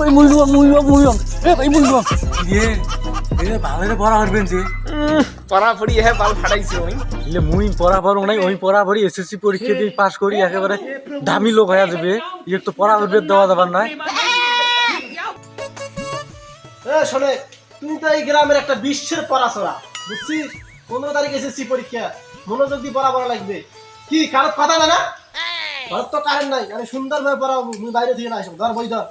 ভাই মুইলাম মুইলাম মুইলাম এ ভাই মুইলাম দিয়ে এ ভালো পড়া করবেন যে। পড়াপড়ি হ্যাঁ বাল ফাটাইছি ওই। ইলে মুই পড়া পড়ো নাই ওই পড়া পড়ি এসএসসি পরীক্ষা দিয়ে পাস করি একেবারে দামি লোক হয়ে যাবে। ইয়ে তো পড়া করবে দেওয়া যাবার নাই। এ শোনে তুই তো এই গ্রামের একটা বিশ্বের পড়াশোনা বুঝছিস পনেরো তারিখ এসেছি পরীক্ষা মনোযোগ দিয়ে পড়া পড়া লাগবে। কি কারোর কথা না না? ঘর তো কারেন্ট নাই আমি সুন্দরভাবে পড়াবো মুই বাইরে থেকে না আসব ধর বই ধর।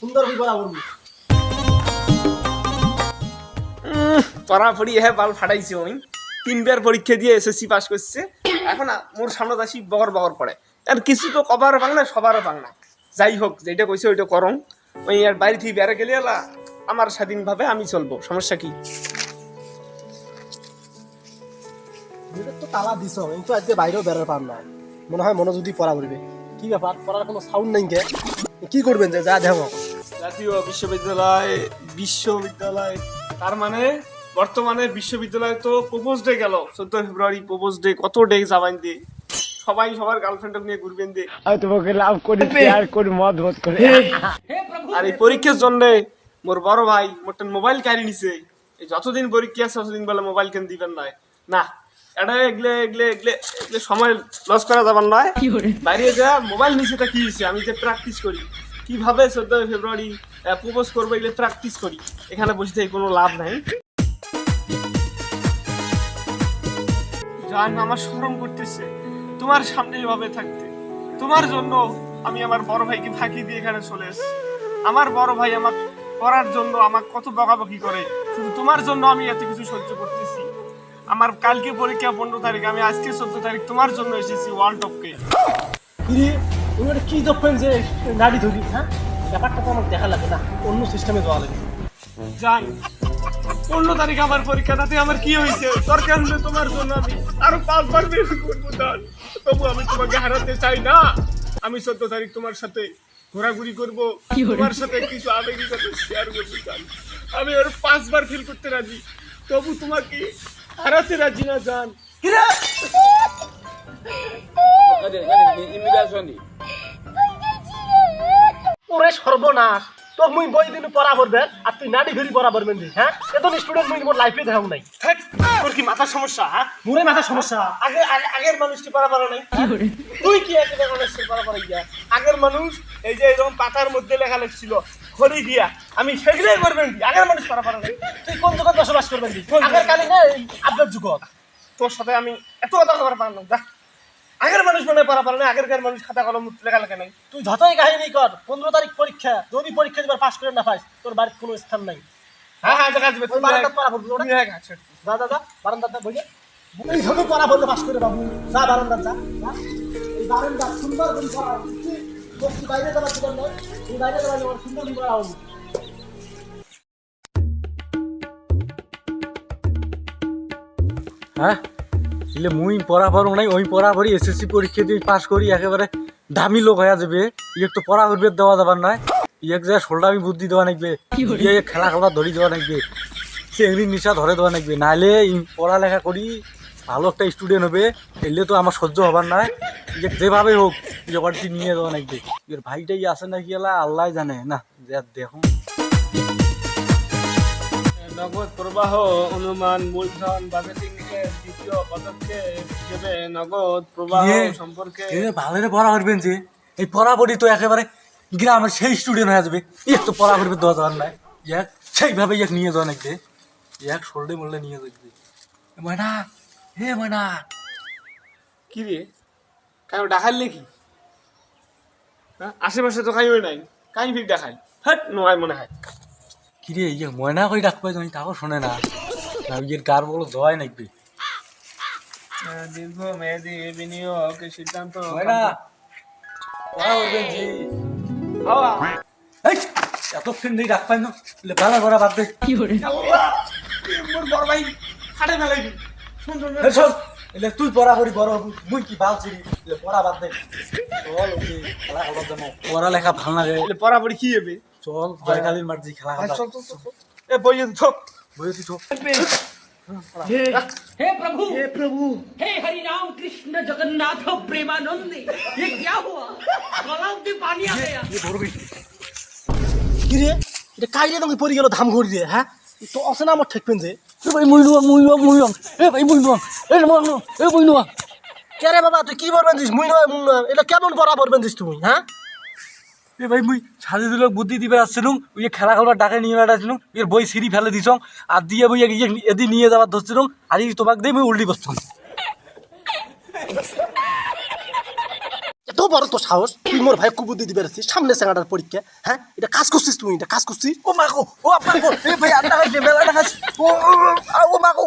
সুন্দর বই পড়াবো মুই। পড়াপড়ি হ্যাঁ বাল ফাটাইছি ওই। তিনবার পরীক্ষা দিয়ে এসএসসি পাস করছে। এখন মোর সামনে আসি বগর বগর পড়ে। আর কিছু তো কবার পাং না সবারও পাং না। যাই হোক যেটা কইছে ওইটা করং। ওই আর বাইরে থেকে বেড়ে গেলে এলা আমার স্বাধীনভাবে আমি চলবো। সমস্যা কি? তো তালা দিছ আমি তো আজকে বাইরেও বেরোর পার না। মনে হয় মনোযোগ দিয়ে পড়া করবে। কি ব্যাপার? পড়ার কোনো সাউন্ড নাই কে? কি করবেন যে যা দেখো। জাতীয় বিশ্ববিদ্যালয় বিশ্ববিদ্যালয় তার মানে বর্তমানে বিশ্ববিদ্যালয়ে তো প্রপোজ ডে গেল চোদ্দ ফেব্রুয়ারি প্রপোজ ডে কত ডে দিয়ে? সবাই সবার গার্লফ্রেন্ড নিয়ে ঘুরবেন দিয়ে। তোমাকে লাভ করি প্যার করি মদ মত করে। আর এই পরীক্ষার জন্য মোর বড় ভাই মোটেন মোবাইল কারি নিছে। এই যতদিন পরীক্ষা আছে ততদিন বলে মোবাইল কেন দিবেন নয় না এটা এগলে এগলে এগলে এগলে সময় লস করা যাবার নয় বাইরে যা মোবাইল নিছে তা কি হয়েছে আমি যে প্র্যাকটিস করি। কীভাবে চোদ্দ ফেব্রুয়ারি প্রপোজ করব এগুলো প্র্যাকটিস করি। এখানে বসে থেকে কোনো লাভ নাই। জান আমার শরম করতেছে, তোমার সামনে এভাবে থাকতে। তোমার জন্য আমি আমার বড় ভাইকে ফাঁকি দিয়ে এখানে চলে এসেছি। আমার বড় ভাই আমার করার জন্য আমার কত বকাবকি করে, শুধু তোমার জন্য আমি এত কিছু সহ্য করতেছি। আমার কালকে পরীক্ষা পনেরো তারিখ, আমি আজকে চোদ্দ তারিখ তোমার জন্য এসেছি ওয়ার্ল্ড টপকে ওটা কি দেখবেন যে নাড়ি ধরি হ্যাঁ? ব্যাপারটা তো আমার দেখা লাগে না অন্য সিস্টেমে যাওয়া লাগে। যাই। পনেরো তারিখ আমার পরীক্ষা তাতে আমার কি হয়েছে? দরকার হলে তোমার জন্য আমি আরও পাঁচবার বেশি করব দান তবু আমি তোমাকে হারাতে চাই না। আমি চোদ্দ তারিখ তোমার সাথে ঘোরাঘুরি করব তোমার সাথে কিছু আবেগী কথা শেয়ার করতে চাই আমি আরও পাঁচবার ফিল করতে রাজি। তবু তোমাকে হারাতে রাজি না জান কিরে? ওরে সর্বনাশ। তো মুই বই দিন পড়া করবে আর তুই নাড়ি ঘুরি পড়া দি, হ্যাঁ? এত স্টুডেন্ট মুই মোর লাইফে দেখাও নাই। তোর কি মাথার সমস্যা হ্যাঁ? মোরে মাথা সমস্যা। আগে আগে- আগের মানুষটি পারা পারা নাই। তুই কি একেবারে মানুষের পারা পারা গিয়া আগের মানুষ এই যে এরকম পাতার মধ্যে লেখা লেখছিল খড়ি দিয়া আমি সেগুলোই করবেন কি? আগের মানুষ পারা পারা নাই। তুই কোন জগৎ বসবাস করবেন? আগের কালে না আপডেট যুগত। তোর সাথে আমি এত কথা কথা পারা না যা। আগের মানুষ মানে পারা পারা নাই আগেরকার মানুষ খাতা কলম লেখা লেখা নাই। তুই যতই কাহিনী কর পনেরো তারিখ পরীক্ষা যদি পরীক্ষা দিবার পাস করে না পাস তোর বাড়ির কোনো স্থান নাই। হ্যাঁ হ্যাঁ দেখা যাবে ওই বারান্দাত পড়া পড়বি ওটা? তুমি এক হাত ছেড়ে। যা যা যা বারান্দাতে বইলে এই ছোট পড়া বললে পাস করে বাবু। যা বারান্দাত যা যা। এই বারান্দা সুন্দর করে পড়া তুই বাইরে যাবার দরকার নয় তুই বাইরে যাবার সুন্দর করে পড়া হবে হ্যাঁ? ইলে মুই পড়া পড়ো নাই ওই পড়া পড়ি এসএসসি পরীক্ষা দিয়ে পাস করি একেবারে দামি লোক হয়ে যাবে। ইয়ে তো পড়া করবে দেওয়া যাবার নাই। ইয়েক যা সোলডামি বুদ্ধি দেওয়া লাগবে ইয়ে খেলা খেলা ধরি দেওয়া লাগবে চেংড়ির নিশা ধরে দেওয়া লাগবে নাহলে ই পড়ালেখা করি ভালো একটা স্টুডেন্ট হবে এলে তো আমার সহ্য হবার নাই। যে যেভাবে হোক ব্যাপারটি নিয়ে দেওয়া লাগবে এর ভাইটাই আছে নাকি এলা আল্লাহ জানে। না যে দেখুন নগদ প্রবাহ অনুমান মূলধন বাজেটিং ভালো পড়া করবেন যে এই পড়াপড়ি তো একেবারে গ্রামের সেই স্টুডেন্ট হয়ে যাবে। এক তো পড়া করবে দেওয়া যাওয়ার নাই। এক সেইভাবে এক নিয়ে যাওয়া লাগবে এক সরলে মরলে নিয়ে যাবে। ময়না হে ময়না। কি রে? কাউ ডাকাল নাকি? আশেপাশে তো কাইও নাই। কাই ফির দেখাই। হ্যাট নয় মনে হয়। কিরে ইয়ে ময়না করে ডাকবে তুমি তাও শোনে না। ইয়ের গার বলো জয় নাকবে দীর্ঘ মেয়াদি বিনিয়োগ সিদ্ধান্ত পড়া এতক্ষণ দিয়ে ডাক পাই না ভালো করা বাদ দে। আল্লাহ মোর বড় ভাই হাটে ফেলাই সুন্দর এলে তুই পড়া করি বড় হবু মুই কি ভালো ছিলি এলে পড়া বাদ দে। চল ওকে খেলা খেলার জন্য। পড়ালেখা ভালো লাগে পড়াপড়ি কি হবে? চল জয়কালীর মার্জি খেলা খেলা চল চল চল এ বইয়ে থোক বই তুই চল हे प्रभु हे प्रभु हे हरि राम कृष्ण जगन्नाथ प्रेमानंद ये क्या हुआ गलाव में पानी आ गया ये धरबি কি রে এটা কাইলে তুমি পড়ে গেল ধাম ঘড়ি রে হ্যাঁ তো অসে না আমার ঠেকবেন যে এ ভাই মুই নোয়াং মুই নোয়াং মুই নোয়াং এ ভাই মুই নোয়াং এ নোয়াং নো এ মুই নোয়াং কে রে বাবা তুই কি বলবেন দিস মুই নয় মুই নয় এটা কেমন পড়া বলবেন দিস তুমি হ্যাঁ এ ভাই মুই সাজি দিল বুদ্ধি দিবে আসছিলুম ওই খেলা খেলবার ডাকে নিয়ে বেড়াচ্ছিলুম এর বই সিঁড়ি ফেলে দিছং আর দিয়ে বই এদি নিয়ে যাবার ধরছিলুম আর তোমাকে দিয়ে মুই উল্টি বসতাম। এত বড় তো সাহস তুই মোর ভাই কুবুদ্ধি দিবে আসছিস সামনে সেঙ্গাটার পরীক্ষা হ্যাঁ? এটা কাজ করছিস তুই এটা কাজ করছিস? ও মা গো ও আপনার এ ভাই আন্ডা খাইছে মেলা খাইছে। ও ও, মা গো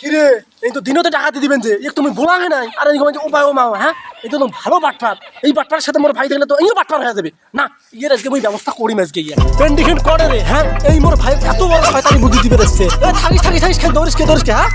কি রে এই তো দিনতে টাকা দিয়ে দিবেন যে এক তুমি বোলাঙে নাই আর ও মা ও মা হ্যাঁ? এই তো ভালো বাট্টার এই বাট্টার সাথে মোর ভাই থাকলে তো এইও বাট্টার হয়ে যাবে। না, ইয়ের আজকে আমি ব্যবস্থা করি আজকে ইয়ে। পেন্ডিকেন করে রে হ্যাঁ? এই মোর ভাই এত বড় শয়তানি বুদ্ধি দিবে দেখছে থাকিস থাকিস থাকিস খেয়ে দৌড়িস কে দৌড়িস হ্যাঁ?